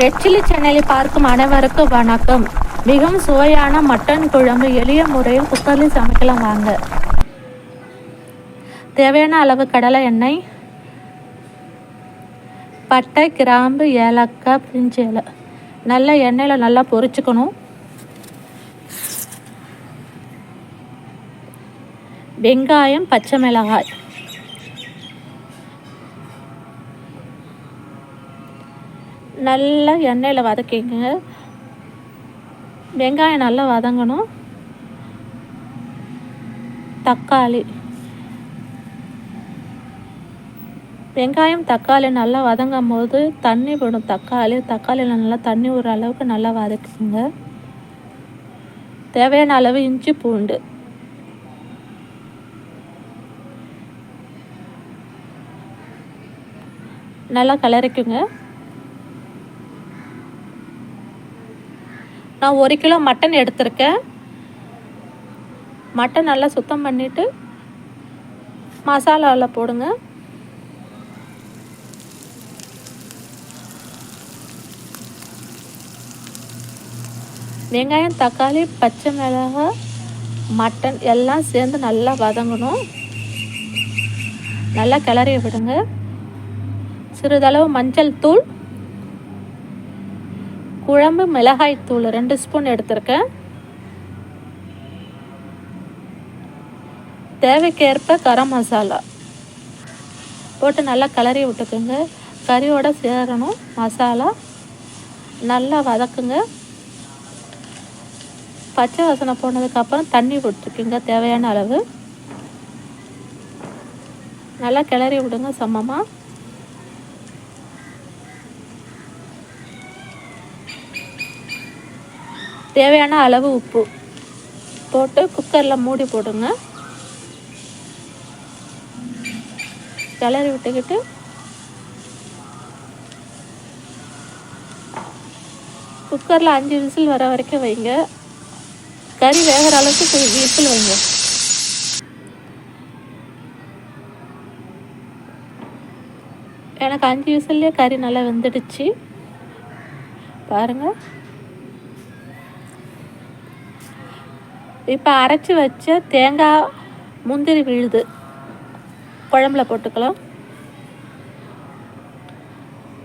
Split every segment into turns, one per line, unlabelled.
Red chilli சேனலை பார்க்கும் அனைவருக்கும் வணக்கம். மிகவும் சுவையான மட்டன் குழம்பு எளிய முறையில் குக்கரில் சமைக்கலாம் வாங்க. தேவையான அளவு கடலை எண்ணெய் பட்டை கிராம்பு ஏலக்காய் பிரிஞ்சு இலை. நல்லா எண்ணெயில் நல்லா பொரிச்சுக்கணும். வெங்காயம் பச்சை மிளகாய். நல்லா எண்ணெயில் வதக்கிங்க வெங்காயம் நல்லா வதங்கணும். தக்காளி. வெங்காயம் தக்காளி நல்லா வதங்கும் போது தண்ணி விடும் தக்காளி தக்காளியில் நல்லா தண்ணி விடுற அளவுக்கு நல்லா வதக்குங்க. தேவையான அளவு இஞ்சி பூண்டு. நல்லா கலரிக்குங்க. நான் ஒரு கிலோ மட்டன் எடுத்திருக்கேன். மட்டன் நல்லா சுத்தம் பண்ணிவிட்டு மசாலாவில் போடுங்க. வெங்காயம் தக்காளி பச்சை மிளகாய் மட்டன் எல்லாம் சேர்ந்து நல்லா வதங்கணும். நல்லா கிளறி விடுங்க. சிறிதளவு மஞ்சள் தூள் குழம்பு மிளகாய் தூள் ரெண்டு ஸ்பூன் எடுத்திருக்கேன். தேவைக்கேற்ப கரம் மசாலா போட்டு நல்லா கிளறி விட்டுக்குங்க. கறியோட சேரணும் மசாலா நல்லா வதக்குங்க. பச்சை வாசனை போனதுக்கப்புறம் தண்ணி விட்டுருக்குங்க தேவையான அளவு. நல்லா கிளறி விடுங்க சமமாக தேவையான அளவு உப்பு போட்டு குக்கரில் மூடி போடுங்க. கிளறி விட்டுக்கிட்டு குக்கரில் அஞ்சு விசில் வர வரைக்கும் வைங்க. கறி வேகிற அளவுக்கு விசில் வைங்க. எனக்கு அஞ்சு விசில்லே கறி நல்லா வெந்துடுச்சு. பாருங்கள் இப்போ அரைச்சி வச்ச தேங்காய் முந்திரி விழுது. குழம்புல போட்டுக்கலாம்.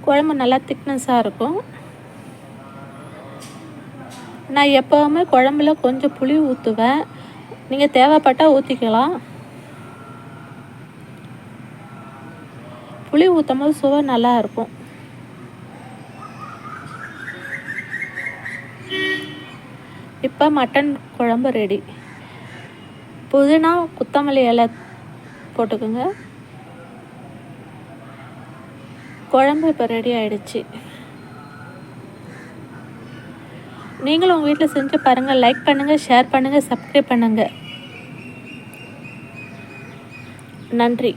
குழம்பு நல்லா திக்னஸாக இருக்கும். நான் எப்போவுமே குழம்புல கொஞ்சம் புளி ஊற்றுவேன் நீங்கள் தேவைப்பட்டால் ஊற்றிக்கலாம் புளி ஊற்றும் போது சுவை நல்லா இருக்கும். இப்போ மட்டன் குழம்பு ரெடி புதினா கொத்தமல்லி இலை போட்டுக்கோங்க. குழம்பு இப்போ ரெடி ஆயிடுச்சு. நீங்களும் உங்கள் வீட்டில் செஞ்சு பாருங்கள் லைக் பண்ணுங்கள் ஷேர் பண்ணுங்கள் சப்ஸ்கிரைப் பண்ணுங்கள் நன்றி.